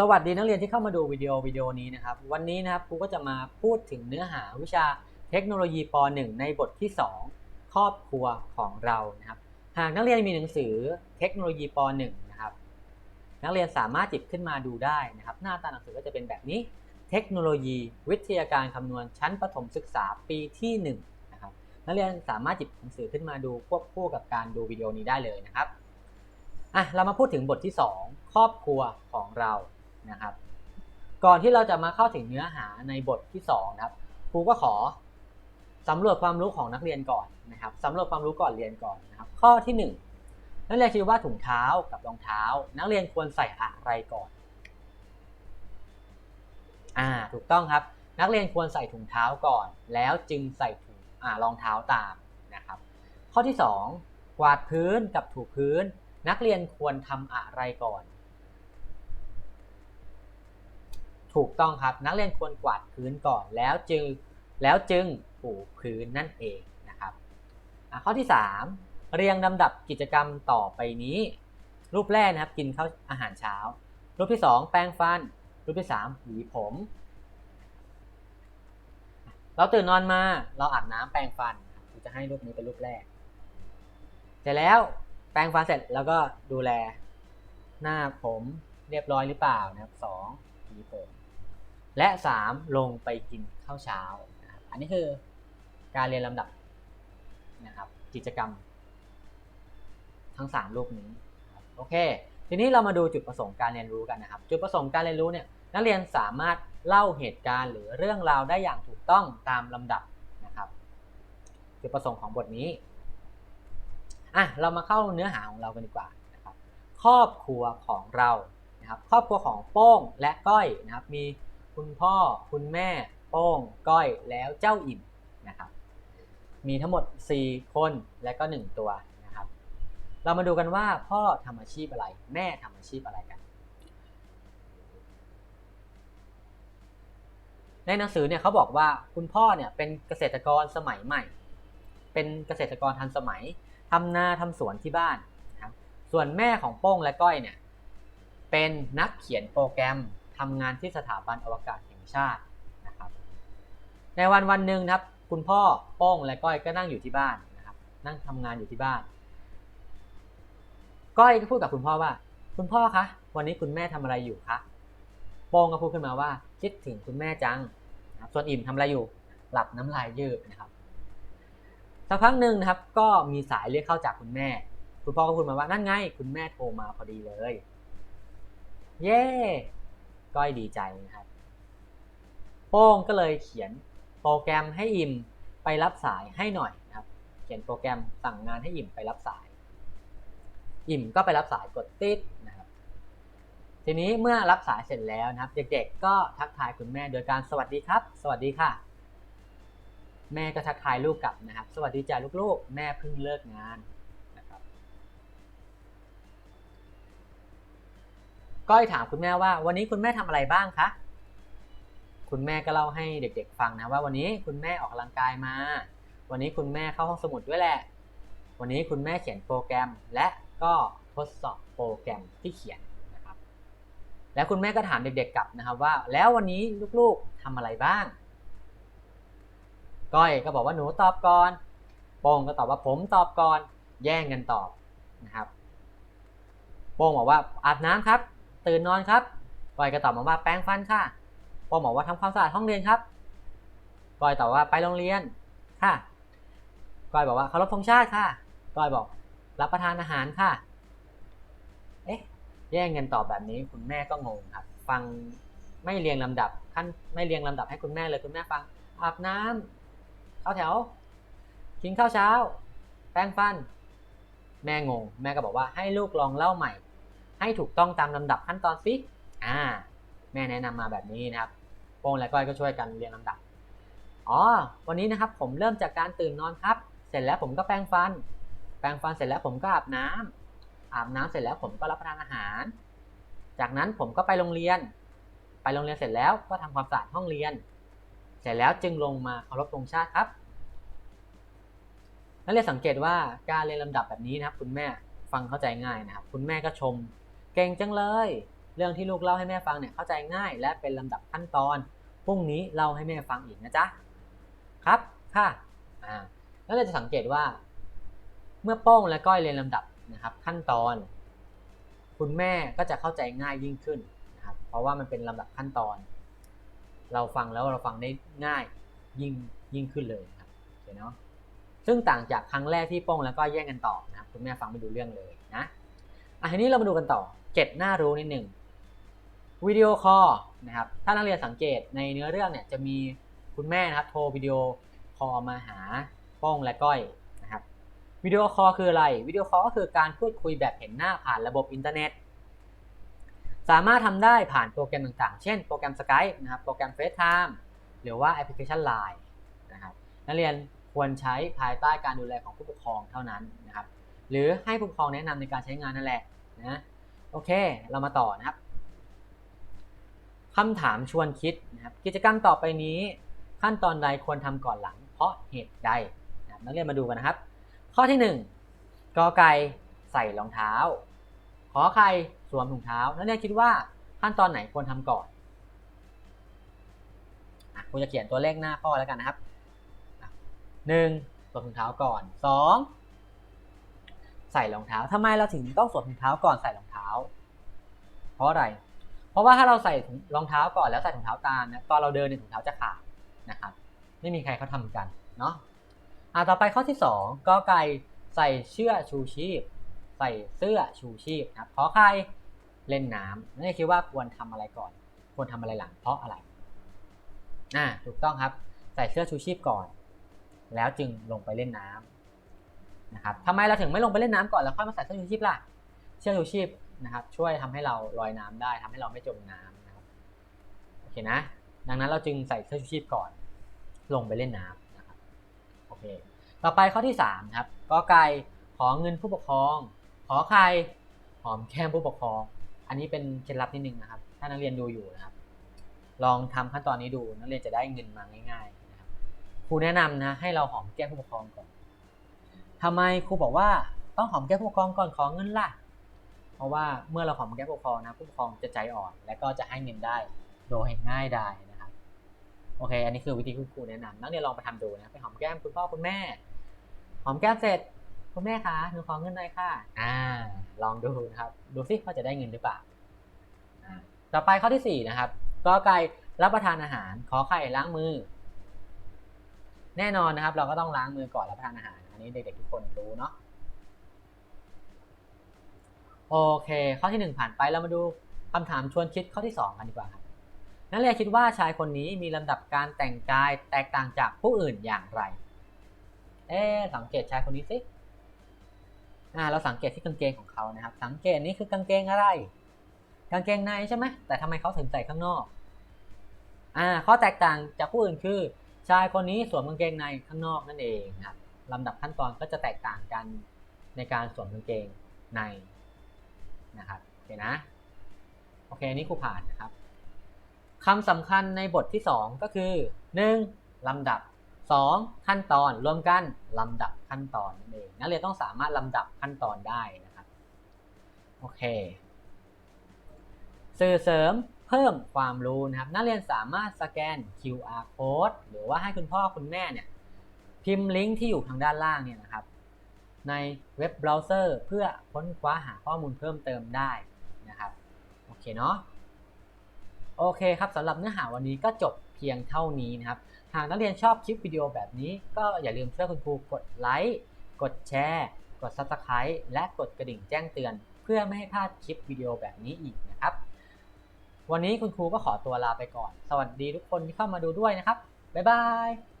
สวัสดีนักเรียนที่เข้ามาดูวิดีโอวิดีโอนี้นะครับ วันนี้นะครับครูก็จะมาพูดถึงเนื้อหาวิชาเทคโนโลยีป .1 ในบทที่ 2 ครอบครัวของเรานะครับ หากนักเรียนมีหนังสือเทคโนโลยีป .1 นะครับ นักเรียนสามารถจิบขึ้นมาดูได้นะครับ หน้าตาหนังสือก็จะเป็นแบบนี้ เทคโนโลยีวิทยาการคำนวณชั้นประถมศึกษาปีที่1นะครับนักเรียนสามารถจิบหนังสือขึ้นมาดูควบคู่กับการดูวิดีโอนี้ได้เลยนะครับอะเรามาพูดถึงบทที่ 2 ครอบครัวของเรา นะครับ ก่อนที่เราจะมาเข้าถึงเนื้อหาในบทที่2นะครับครูก็ขอสำรวจความรู้ของนักเรียนก่อนนะครับสำรวจความรู้ก่อนเรียนก่อนนะครับ ข้อที่ 1 นักเรียนคิดว่าถุงเท้ากับรองเท้า นักเรียนควรใส่อะไรก่อนอ่าถูกต้องครับ นักเรียนควรใส่ถุงเท้าก่อน แล้วจึงใส่ถุงอ่ารองเท้าตามนะครับ ข้อที่ 2 กวาดพื้นกับถูพื้น นักเรียนควรทำอะไรก่อน ถูกต้องครับนักเรียนควรกวาดพื้นก่อนแล้วจึงแล้วจึงถูพื้นนั่นเองนะครับข้อที่ 3 เรียงลำดับกิจกรรมต่อไปนี้ รูปแรกนะครับกินข้าวอาหารเช้า รูปที่ 2 แปรงฟัน รูปที่3หวีผม เราตื่นนอนมาเราอาบน้ำแปรงฟันเราจะให้รูปนี้เป็นรูปแรก เสร็จแล้วแปรงฟันเสร็จแล้วก็ดูแลหน้าผมเรียบร้อยหรือเปล่านะครับสองหวีผม และสามลงไปกินข้าวเช้านะครับอันนี้คือการเรียนลำดับนะครับกิจกรรม ทั้งสามรูปนี้โอเค ทีนี้เรามาดูจุดประสงค์การเรียนรู้กันนะครับ จุดประสงค์การเรียนรู้เนี่ยนักเรียนสามารถเล่าเหตุการณ์หรือเรื่องราวได้อย่างถูกต้องตามลำดับนะครับจุดประสงค์ของบทนี้อะเรามาเข้าเนื้อหาของเรากันดีกว่านะครับครอบครัวของเรานะครับครอบครัวของโป้งและก้อยนะครับมี คุณพ่อ คุณแม่ โป้ง ก้อย แล้วเจ้าอิ่มนะครับ มีทั้งหมด 4 คนและก็ 1 ตัวนะครับ เรามาดูกันว่าพ่อทำอาชีพอะไร แม่ทำอาชีพอะไรกัน ในหนังสือเนี่ยเขาบอกว่าคุณพ่อเนี่ยเป็นเกษตรกรสมัยใหม่ เป็นเกษตรกรทันสมัยทำนาทำสวนที่บ้านนะครับ ส่วนแม่ของโป้งและก้อยเนี่ยเป็นนักเขียนโปรแกรม ทำงานที่สถาบันอวกาศแห่งชาตินะครับ ในวันวันหนึ่งครับ คุณพ่อโป้งและก้อยก็นั่งอยู่ที่บ้านนะครับ นั่งทำงานอยู่ที่บ้าน ก้อยก็พูดกับคุณพ่อว่า คุณพ่อคะวันนี้คุณแม่ทำอะไรอยู่คะโป้งก็พูดขึ้นมาว่าคิดถึงคุณแม่จังนะครับส่วนอิ่มทำอะไรอยู่หลับน้ำลายยืดนะครับสักพักหนึ่งนะครับ ก็มีสายเรียกเข้าจากคุณแม่ คุณพ่อก็พูดมาว่านั่นไง คุณแม่โทรมาพอดีเลย เย่ ก้อยดีใจนะครับ โป้งก็เลยเขียนโปรแกรมให้อิมไปรับสายให้หน่อยนะครับ เขียนโปรแกรมสั่งงานให้อิมไปรับสาย อิมก็ไปรับสายกดติดนะครับ ทีนี้เมื่อรับสายเสร็จแล้วนะครับ เด็กๆก็ทักทายคุณแม่โดยการสวัสดีครับ สวัสดีค่ะ แม่ก็ทักทายลูกกลับนะครับ สวัสดีจ้าลูกๆ แม่เพิ่งเลิกงาน ก้อยถามคุณแม่ว่า วันนี้คุณแม่ทำอะไรบ้างคะคุณแม่ก็เล่าให้เด็ก ๆ ฟังนะว่าวันนี้คุณแม่ออกกำลังกายมา วันนี้คุณแม่เข้าห้องสมุดด้วยแหละ วันนี้คุณแม่เขียนโปรแกรมและก็ทดสอบโปรแกรมที่เขียนนะครับ แล้วคุณแม่ก็ถามเด็ก ๆ กลับนะครับว่า แล้ววันนี้ลูกๆทำอะไรบ้าง ก้อยก็บอกว่าหนูตอบก่อนโป้งก็ตอบว่าผมตอบก่อน แย่งกันตอบนะครับ โป้งบอกว่าอาบน้ำครับ ตื่นนอนครับก้อยก็ตอบมาว่าแปรงฟันค่ะโป้งบอกว่าทำความสะอาดห้องเรียนครับก้อยตอบว่าไปโรงเรียนค่ะก้อยบอกว่าเคารพธงชาติค่ะก้อยบอกรับประทานอาหารค่ะ เอ๊ะ แย่งกันตอบแบบนี้คุณแม่ก็งงครับ ฟังไม่เรียงลำดับขั้นไม่เรียงลำดับให้คุณแม่เลยคุณแม่ฟังอาบน้ำเข้าแถว กินข้าวเช้า แปรงฟัน แม่งง แม่ก็บอกว่าให้ลูกลองเล่าใหม่ ให้ถูกต้องตามลำดับขั้นตอนสิอ่า แม่แนะนำมาแบบนี้นะครับโป้งและก้อยก็ช่วยกันเรียงลำดับ อ๋อ วันนี้นะครับผมเริ่มจากการตื่นนอนครับ เสร็จแล้วผมก็แปรงฟัน แปรงฟันเสร็จแล้วผมก็อาบน้ำอาบน้ำเสร็จแล้วผมก็รับประทานอาหาร จากนั้นผมก็ไปโรงเรียน ไปโรงเรียนเสร็จแล้วก็ทำความสะอาดห้องเรียน เสร็จแล้วจึงลงมาเคารพธงชาติครับนักเรียนสังเกตว่าการเรียนลำดับแบบนี้นะครับ คุณแม่ฟังเข้าใจง่ายนะครับ คุณแม่ก็ชม เก่งจังเลย เรื่องที่ลูกเล่าให้แม่ฟังเนี่ยเข้าใจง่าย และเป็นลำดับขั้นตอน พรุ่งนี้เล่าให้แม่ฟังอีกนะจ๊ะ ครับ ค่ะ อ่า แล้วเราจะสังเกตว่า เมื่อโป้งและก้อยเรียนลำดับนะครับ ขั้นตอน คุณแม่ก็จะเข้าใจง่ายยิ่งขึ้นนะครับ เพราะว่ามันเป็นลำดับขั้นตอน เราฟังแล้วเราฟังได้ง่ายยิ่งยิ่งขึ้นเลยนะครับโอเคเนาะซึ่งต่างจากครั้งแรกที่โป้งแล้วก็แย่งกันตอบนะครับคุณแม่ฟังไม่ดูเรื่องเลยนะอะทีนี้เรามาดูกันต่อ เจ็ดน้ารู้นิดหนึ่งวิดีโอคอลนะครับถ้านักเรียนสังเกตในเนื้อเรื่องเนี่ยจะมีคุณแม่นะครับโทรวิดีโอคอลมาหาป้องและก้อยนะครับวิดีโอคอลคืออะไรวิดีโอคอลก็คือการพูดคุยแบบเห็นหน้าผ่านระบบอินเทอร์เน็ต สามารถทำได้ผ่านโปรแกรมต่างๆ เช่นโปรแกรม Skype นะครับโปรแกรม FaceTime หรือว่าแอปพลิเคชัน Line นะครับนักเรียนควรใช้ภายใต้การดูแลของผู้ปกครองเท่านั้นนะครับหรือให้ผู้ปกครองแนะนำในการใช้งานนั่นแหละนะ โอเค เรามาต่อนะครับคำถามชวนคิดนะครับ กิจกรรมต่อไปนี้ขั้นตอนใดควรทำก่อนหลัง เพราะเหตุใดนะครับนักเรียนมาดูกันนะครับ ข้อที่ 1กอไก่ใส่รองเท้า ขอไข่สวมถุงเท้า นักเรียนคิดว่าขั้นตอนไหนควรทำก่อนคุณจะเขียนตัวเลขหน้าข้อแล้วกันนะครับอะหนึ่งสวมถุงเท้าก่อนสอง ใส่รองเท้าทำไมเราถึงต้องสวมถุงเท้าก่อนใส่รองเท้า เพราะอะไร เพราะว่าถ้าเราใส่รองเท้าก่อนแล้วใส่ถุงเท้าตามเนะตอนเราเดินเนี่ยถุงเท้าจะขาดนะครับ ไม่มีใครเขาทำกันเนาะอะต่อไปข้อที่สองกอไก่ใส่เชือชูชีพ ใส่เสื้อชูชีพนะครับขอใครเล่นน้ำนั่คิดว่าควรทำอะไรก่อน ควรทำอะไรหลัง เพราะอะไรอ่าถูกต้องครับ ใส่เสื้อชูชีพก่อน แล้วจึงลงไปเล่นน้ำ นะครับทำไมเราถึงไม่ลงไปเล่นน้ำก่อนแล้วค่อยมาใส่เสื้อชูชีพล่ะเสื้อชูชีพนะครับ ช่วยทำให้เราลอยน้ำได้ทำให้เราไม่จมน้ำนะครับโอเคนะ ดังนั้นเราจึงใส่เสื้อชูชีพก่อน ลงไปเล่นน้ำนะครับโอเคต่อไปข้อที่3ครับกอไก่ขอเงินผู้ปกครอง ขอใครหอมแก้มผู้ปกครอง อันนี้เป็นเคล็ดลับนิดนึงนะครับ ถ้านักเรียนดูอยู่นะครับ ลองทำขั้นตอนนี้ดูนักเรียนจะได้เงินมาง่ายๆนะครับครูแนะนำนะให้เราหอมแก้มผู้ปกครองก่อน ทำไมครูบอกว่าต้องหอมแก้มผู้ปกครองก่อนขอเงินล่ะ เพราะว่าเมื่อเราหอมแก้มผู้ปกครองนะผู้ปกครองจะใจอ่อน และก็จะให้เงินได้โดยง่ายดายนะครับโอเค อันนี้คือวิธีที่ครูแนะนำนักเรียนลองไปทำดูนะไปหอมแก้มคุณพ่อคุณแม่ หอมแก้มเสร็จคุณแม่คะหนูขอเงินหน่อยค่ะ อ่า ลองดูนะครับ ดูซิว่าจะได้เงินหรือเปล่าอ่าต่อไปข้อที่สี่นะครับกอไก่รับประทานอาหาร ขอไข่ล้างมือ แน่นอนนะครับ เราก็ต้องล้างมือก่อนรับประทานอาหาร อันนี้เด็กๆทุกคนรู้เนาะโอเค ข้อที่หนึ่งผ่านไปเรามาดูคำถามชวนคิดข้อที่สองกันดีกว่าครับนักเรียนคิดว่าชายคนนี้มีลำดับการแต่งกายแตกต่างจากผู้อื่นอย่างไร เอ๊สังเกตชายคนนี้สิอ่าเราสังเกตที่กางเกงของเขานะครับ สังเกตนี่คือกางเกงอะไร กางเกงในใช่ไหมแต่ทำไมเขาถึงใส่ข้างนอกอ่าข้อแตกต่างจากผู้อื่นคือ ชายคนนี้สวมกางเกงในข้างนอกนั่นเองครับ ลำดับขั้นตอนก็จะแตกต่างกันในการสวมกางเกงในนะครับโอเคนะโอเคนี่ครูผ่านนะครับคำสำคัญในบทที่ 2 ก็คือ 1. ลำดับ 2. ขั้นตอนรวมกันลำดับขั้นตอนนั่นเองนักเรียนต้องสามารถลำดับขั้นตอนได้นะครับโอเค สื่อเสริมเพิ่มความรู้นะครับ นักเรียนสามารถสแกน QR code หรือว่าให้คุณพ่อคุณแม่เนี่ย พิมพ์ลิงก์ที่อยู่ทางด้านล่างเนี่ยนะครับ ในเว็บเบราว์เซอร์เพื่อค้นคว้าหาข้อมูลเพิ่มเติมได้นะครับ โอเคเนาะ โอเคครับสำหรับเนื้อหาวันนี้ก็จบเพียงเท่านี้นะครับ หากนักเรียนชอบคลิปวิดีโอแบบนี้ ก็อย่าลืมช่วยคุณครูกดไลค์ กดแชร์ กด Subscribe และกดกระดิ่งแจ้งเตือน เพื่อไม่ให้พลาดคลิปวิดีโอแบบนี้อีกนะครับ วันนี้คุณครูก็ขอตัวลาไปก่อน สวัสดีทุกคนที่เข้ามาดูด้วยนะครับ บ๊ายบาย